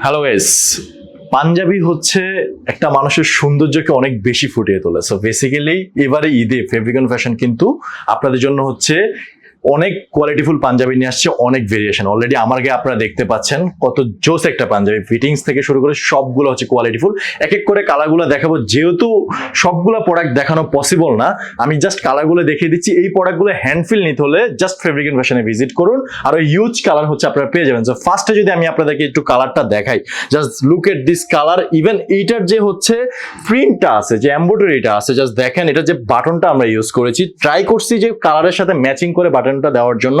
Hello S panjabi হচ্ছে একটা মানুষের সৌন্দর্যকে অনেক বেশি ফুটিয়ে তোলে। সো বেসিক্যালি এবারে ঈদে ফেব্রিকন ফ্যাশন কিন্তু আপনাদের জন্য হচ্ছে অনেক কোয়ালিটিফুল পাঞ্জাবি নিয়ে আসছে, অনেক ভেরিয়েশন অলরেডি আমার গায়ে আপনারা দেখতে পাচ্ছেন কত জোস একটা পাঞ্জাবি। ফিটিংস থেকে শুরু করে সবগুলো হচ্ছে কোয়ালিটিফুল এক এক করে কালারগুলো দেখাবো, যেহেতু সবগুলো প্রোডাক্ট দেখানো পসিবল না, আমি জাস্ট কালারগুলো দেখিয়ে দিচ্ছি। এই প্রোডাক্টগুলো হ্যান্ডফিল নিতে হলে জাস্ট ফেব্রিকন ফ্যাশনে ভিজিট করুন। আর ওই ইউজ কালার হচ্ছে আপনারা পেয়ে যাবেন। ফার্স্টে যদি আমি আপনাদেরকে একটু কালারটা দেখাই just look at this colour even এইটার যে হচ্ছে প্রিন্টটা আছে, যে এম্ব্রয়ডারিটা আছে জাস্ট দেখেন এটা যে বাটনটা আমরা ইউজ করেছি ট্রাই করছি যে কালারের সাথে ম্যাচিং করে বাটনটা দেওয়ার জন্য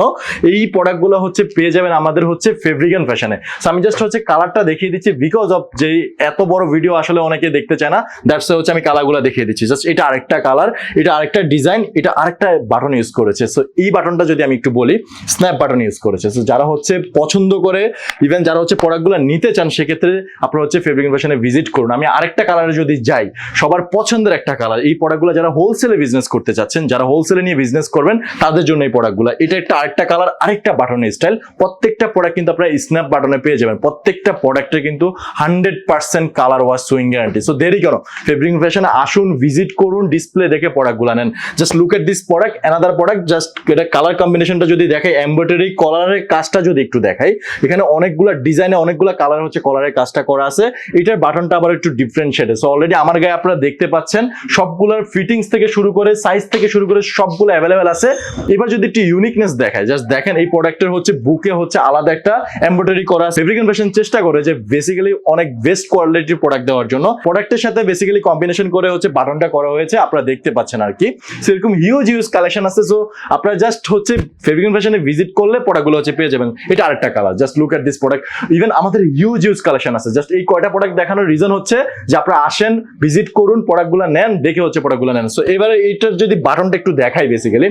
এই প্রোডাক্টগুলো হচ্ছে পেয়ে যাবেন আমাদের হচ্ছে ফেব্রিকান ফ্যাশনে সো আমি জাস্ট হচ্ছে কালারটা দেখিয়ে দিচ্ছি বিকজ অফ যে এত বড় ভিডিও আসলে অনেকে দেখতে চায় না দ্যাটস হচ্ছে আমি কালারগুলো দেখিয়ে দিচ্ছি। জাস্ট এটা আরেকটা কালার এটা আরেকটা ডিজাইন এটা আরেকটা বাটন ইউজ করেছে। সো এই বাটনটা যদি আমি একটু বলি স্ন্যাপ বাটন ইউজ করেছে। সো যারা হচ্ছে পছন্দ করে ইভেন যারা হচ্ছে প্রোডাক্টগুলো নিতে চান, সেক্ষেত্রে আপনারা হচ্ছে ফেব্রিক ফ্যাশনে ভিজিট করুন। আমি আরেকটা কালারে যদি যাই, সবার পছন্দের একটা কালার এই প্রোডাক্টগুলো যারা হোলসেলে বিজনেস করতে চাচ্ছেন, যারা হোলসেলে নিয়ে বিজনেস করবেন, তাদের জন্য এই প্রোডাক্টগুলো এটা একটা আরেকটা কালার, আরেকটা বাটনের স্টাইল প্রত্যেকটা প্রোডাক্ট কিন্তু আপনারা স্ন্যাপ বাটনে পেয়ে যাবেন। প্রত্যেকটা প্রোডাক্টে কিন্তু hundred percent colour wash sewing guarantee so দেরি কেন? ফেব্রিক ফ্যাশনে আসুন ভিজিট করুন ডিসপ্লে দেখে প্রোডাক্টগুলো নেন। Just look at this product another product just এটা কালার কম্বিনেশনটা যদি দেখাই এমব্রয়ডারি কলারের কাজটা যদি একটু দেখাই, এখানে অনেকগুলো ডিজাইনে অনেকগুলো কালার হচ্ছে কলারের কাজটা করা আছে। এটার বাটনটা আবার একটু ডিফারেন্ট শেডে সো অলরেডি আমার গায়ে আপনারা দেখতে পাচ্ছেন, সবগুলোর ফিটিংস থেকে শুরু করে সাইজ থেকে শুরু করে সবগুলো অ্যাভেলেবেল আছে। এবার যদি একটু ইউনিকনেস দেখায়। জাস্ট দেখেন, এই প্রোডাক্টের হচ্ছে বুকে হচ্ছে আলাদা একটা এমব্রয়ডারি করা ফেব্রিক ফ্যাশন চেষ্টা করে যে বেসিক্যালি অনেক বেস্ট কোয়ালিটির প্রোডাক্ট দেওয়ার জন্য। প্রোডাক্টের সাথে বেসিক্যালি কম্বিনেশন করে হচ্ছে বাটনটা করা হয়েছে, আপনারা দেখতে পাচ্ছেন আর কি। সেরকম হিউজ হিউজ কালেকশন আছে সো আপনারা জাস্ট হচ্ছে ফেব্রিক ফ্যাশনে ভিজিট করলে প্রোডাক্টগুলো হচ্ছে পেয়ে যাবেন। এটা আরেকটা colour just look at this product even আমাদের হিউজ হিউজ কালেকশন আছে। জাস্ট এই কয়টা প্রোডাক্ট দেখানোর রিজন হচ্ছে যে আপনারা আসেন ভিজিট করুন প্রোডাক্টগুলো নেন, দেখে হচ্ছে প্রোডাক্টগুলো নেন। সো এবারে এইটার যদি বাটনটা একটু দেখাই বেসিক্যালি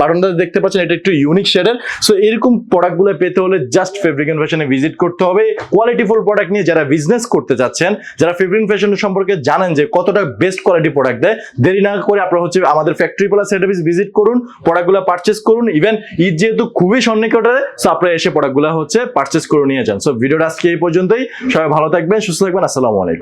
বাটনটা দেখতে পাচ্ছেন এটা একটু ইউনিক শেডের সো এরকম প্রোডাক্টগুলো পেতে হলে জাস্ট ফেব্রিক ফ্যাশনে ভিজিট করতে হবে। কোয়ালিটিফুল প্রোডাক্ট নিয়ে যারা বিজনেস করতে চাচ্ছেন যারা ফেব্রিক ফ্যাশন সম্পর্কে জানেন যে কতটা বেস্ট কোয়ালিটি প্রোডাক্ট দেয়, দেরি না করে আপনারা হচ্ছে আমাদের ফ্যাক্টরি প্লাস সার্ভিস ভিজিট করুন প্রোডাক্টগুলো পারচেস করুন। ইভেন ঈদ যেহেতু খুবই সন্নিকটে সো আপনারা এসে প্রোডাক্টগুলো হচ্ছে পারচেস করে নিয়ে যান। সো ভিডিওটা আজকে এই পর্যন্তই। সবাই ভালো থাকবেন, সুস্থ থাকবেন। আসসালামু আলাইকুম।